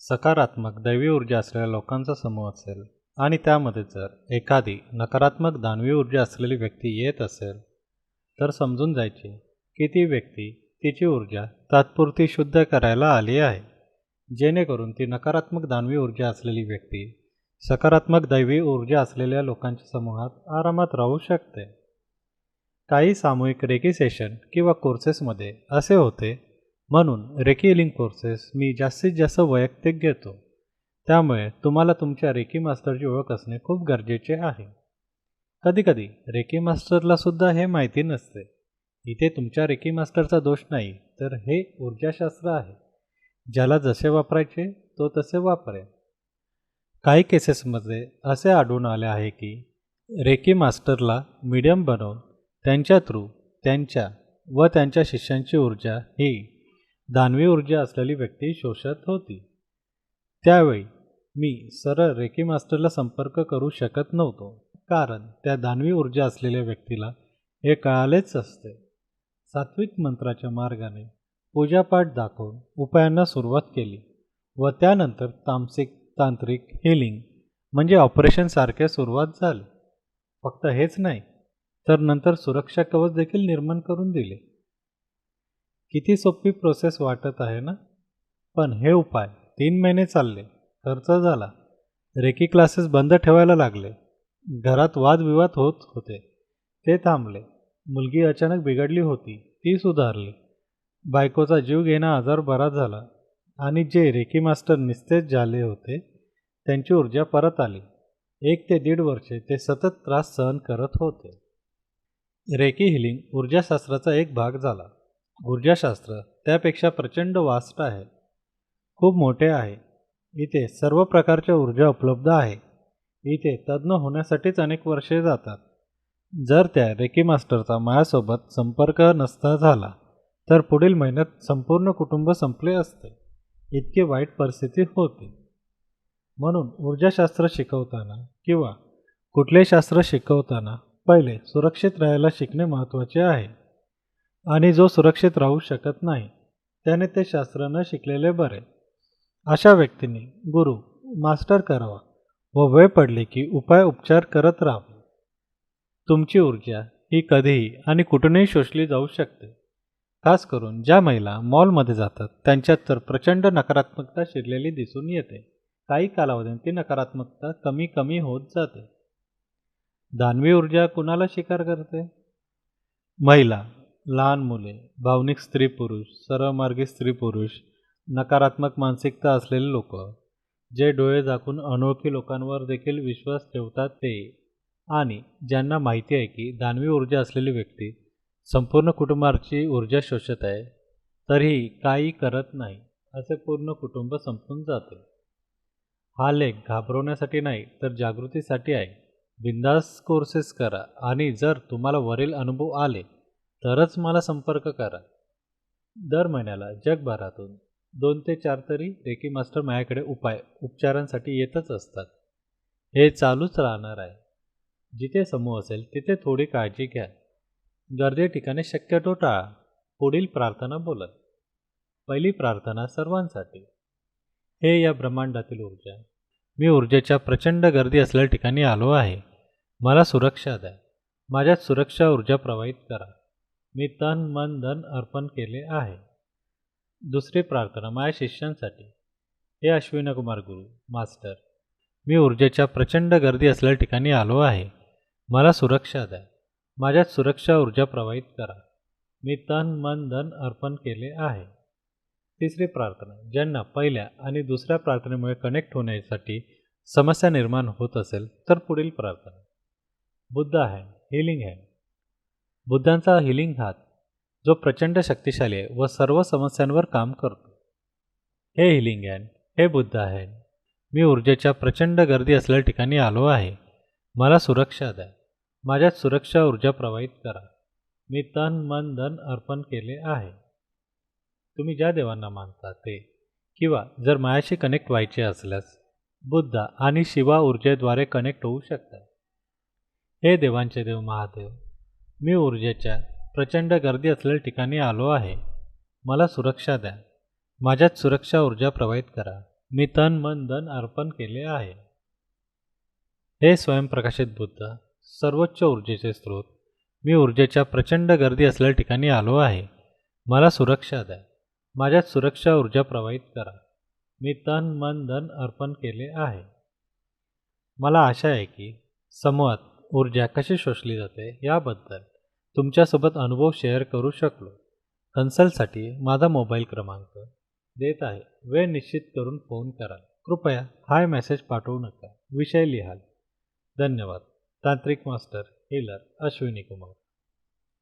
सकारात्मक दैवी ऊर्जा असलेल्या लोकांचा समूह असेल आणि त्यामध्ये जर एखादी नकारात्मक दानवी ऊर्जा असलेली व्यक्ती येत असेल तर समजून जायची की ती व्यक्ती तिची ऊर्जा तात्पुरती शुद्ध करायला आली आहे. जेणेकरून ती नकारात्मक दानवी ऊर्जा असलेली व्यक्ती सकारात्मक दैवी ऊर्जा असलेल्या लोकांच्या समूहात आरामात राहू शकते. काही सामूहिक रेकी सेशन किंवा कोर्सेसमध्ये असे होते म्हणून रेकी कोर्सेस मी जास्तीत जास्त वैयक्तिक घेतो. त्यामुळे तुम्हाला तुमच्या रेकी मास्टरची ओळख असणे खूप गरजेचे आहे. कधीकधी रेकी मास्टरला सुद्धा हे माहिती नसते. इथे तुमच्या रेकी मास्टरचा दोष नाही तर हे ऊर्जाशास्त्र आहे. ज्याला जसे वापरायचे तो तसे वापरेल काही केसेसमध्ये असे आढळून आले आहे की रेकी मास्टरला मीडियम बनवून त्यांच्या थ्रू त्यांच्या व त्यांच्या शिष्यांची ऊर्जा ही दानवी ऊर्जा असलेली व्यक्ती शोषत होती. त्यावेळी मी सरळ रेकी मास्टरला संपर्क करू शकत नव्हतो कारण त्या दानवी ऊर्जा असलेल्या व्यक्तीला हे कळालेच असते. सात्विक मंत्राच्या मार्गाने पूजापाठ दाखवून उपायांना सुरुवात केली व त्यानंतर तामसिक तांत्रिक हिलिंग म्हणजे ऑपरेशनसारखे सुरुवात झाली. फक्त हेच नाही तर नंतर सुरक्षा कवच देखील निर्माण करून दिले. किती सोपी प्रोसेस वाटत आहे ना? पण हे उपाय. तीन महिने चालले. खर्च झाला. रेकी क्लासेस बंद ठेवायला लागले. घरात वादविवाद होत होते. ते थांबले. मुलगी अचानक बिघडली होती. ती सुधारली. बायकोचा जीव घेणा आजार बरा झाला. आणि जे रेकी मास्टर निस्तेज झाले होते त्यांची ऊर्जा परत आली. एक ते दीड वर्षे ते सतत त्रास सहन करत होते. रेकी हिलिंग ऊर्जाशास्त्राचा एक भाग झाला. ऊर्जाशास्त्र त्यापेक्षा प्रचंड वास्ट आहे. खूप मोठे आहे. इथे सर्व प्रकारच्या ऊर्जा उपलब्ध आहे. इथे तज्ज्ञ होण्यासाठीच अनेक वर्षे जातात. जर त्या रेकी मास्टरचा माझ्यासोबत संपर्क नसता झाला तर पुढील महिन्यात संपूर्ण कुटुंब संपले असते. इतकी वाईट परिस्थिती होती. म्हणून ऊर्जाशास्त्र शिकवताना किंवा कुठले शास्त्र शिकवताना पहिले सुरक्षित राहायला शिकणे महत्त्वाचे आहे. आणि जो सुरक्षित राहू शकत नाही त्याने ते शास्त्र न शिकलेले बरे. अशा व्यक्तीने गुरु मास्टर करावा. व वेळ पडली की उपाय उपचार करत राहावे. तुमची ऊर्जा ही कधीही आणि कुठूनही शोषली जाऊ शकते. खास करून ज्या महिला मॉलमध्ये जातात त्यांच्यात तर प्रचंड नकारात्मकता शिरलेली दिसून येते. काही कालावधीत ती नकारात्मकता कमी कमी होत जाते. दानवी ऊर्जा कुणाला शिकार करते? महिला लहान मुले भावनिक स्त्री पुरुष सर्वमार्गी स्त्री पुरुष नकारात्मक मानसिकता असलेले लोक जे डोळे झाकून अनोळखी लोकांवर देखील विश्वास ठेवतात ते. आणि ज्यांना माहिती आहे की दानवी ऊर्जा असलेली व्यक्ती संपूर्ण कुटुंबाची ऊर्जा शोषत आहे तरीही काही करत नाही असे पूर्ण कुटुंब संपून जाते. हा लेख घाबरवण्यासाठी नाही तर जागृतीसाठी आहे. बिंदास कोर्सेस करा आणि जर तुम्हाला वरील अनुभव आले तरच मला संपर्क करा. दर महिन्याला जगभरातून दोन ते चार तरी रेकी मास्टर माझ्याकडे उपाय उपचारांसाठी येतच असतात. हे चालूच राहणार आहे. जिथे समूह असेल तिथे थोडी काळजी घ्या. गर्दी ठिकाणी शक्यतो टाळा. पुढील प्रार्थना बोलत. पहिली प्रार्थना सर्वांसाठी. हे या ब्रह्मांडातील ऊर्जा. मी ऊर्जेच्या प्रचंड गर्दी असलेल्या ठिकाणी आलो आहे. मला सुरक्षा द्या. माझ्यात सुरक्षा ऊर्जा प्रवाहित करा. मी तन मन धन अर्पण केले आहे. दुसरी प्रार्थना माझ्या शिष्यांसाठी. हे अश्विनकुमार गुरु मास्टर मी ऊर्जेच्या प्रचंड गर्दी असलेल्या ठिकाणी आलो आहे. मला सुरक्षा द्या. माझ्यात सुरक्षा ऊर्जा प्रवाहित करा. मी तन मन धन अर्पण केले आहे. तिसरी प्रार्थना ज्यांना पहिल्या आणि दुसऱ्या प्रार्थनेमुळे कनेक्ट होण्यासाठी समस्या निर्माण होत असेल तर पुढील प्रार्थना. बुद्ध हॅन्ड हिलिंग हँड बुद्धांचा हिलिंग हात जो प्रचंड शक्तिशाली आहे व सर्व समस्यांवर काम करतो. हे हिलिंग हँड हे बुद्ध आहे मी ऊर्जेच्या प्रचंड गर्दी असलेल्या ठिकाणी आलो आहे. मला सुरक्षा द्या. माझ्यात सुरक्षा ऊर्जा प्रवाहित करा. मी तन मन धन अर्पण केले आहे. तुम्ही ज्या देवांना मानता ते किंवा जर मायाशी कनेक्ट व्हायचे असल्यास बुद्ध आणि शिवा ऊर्जेद्वारे कनेक्ट होऊ शकतात. हे देवांचे देव महादेव मी ऊर्जेच्या प्रचंड गर्दी असलेल्या ठिकाणी आलो आहे. मला सुरक्षा द्या. माझ्यात सुरक्षा ऊर्जा प्रवाहित करा. मी तन मन धन अर्पण केले आहे. हे स्वयंप्रकाशित बुद्ध सर्वोच्च ऊर्जेचे स्रोत मी ऊर्जेच्या प्रचंड गर्दी असलेल्या ठिकाणी आलो आहे. मला सुरक्षा द्या. माझ्यात सुरक्षा ऊर्जा प्रवाहित करा. मी तन मन धन अर्पण केले आहे. मला आशा आहे की समूहात ऊर्जा कशी शोषली जाते याबद्दल तुमच्यासोबत अनुभव शेअर करू शकलो. कन्सल्टसाठी माझा मोबाईल क्रमांक देत आहे. वेळ निश्चित करून फोन करा. कृपया हाय मेसेज पाठवू नका. विषय लिहाल. धन्यवाद. तांत्रिक मास्टर हिलर अश्विनी कुमार.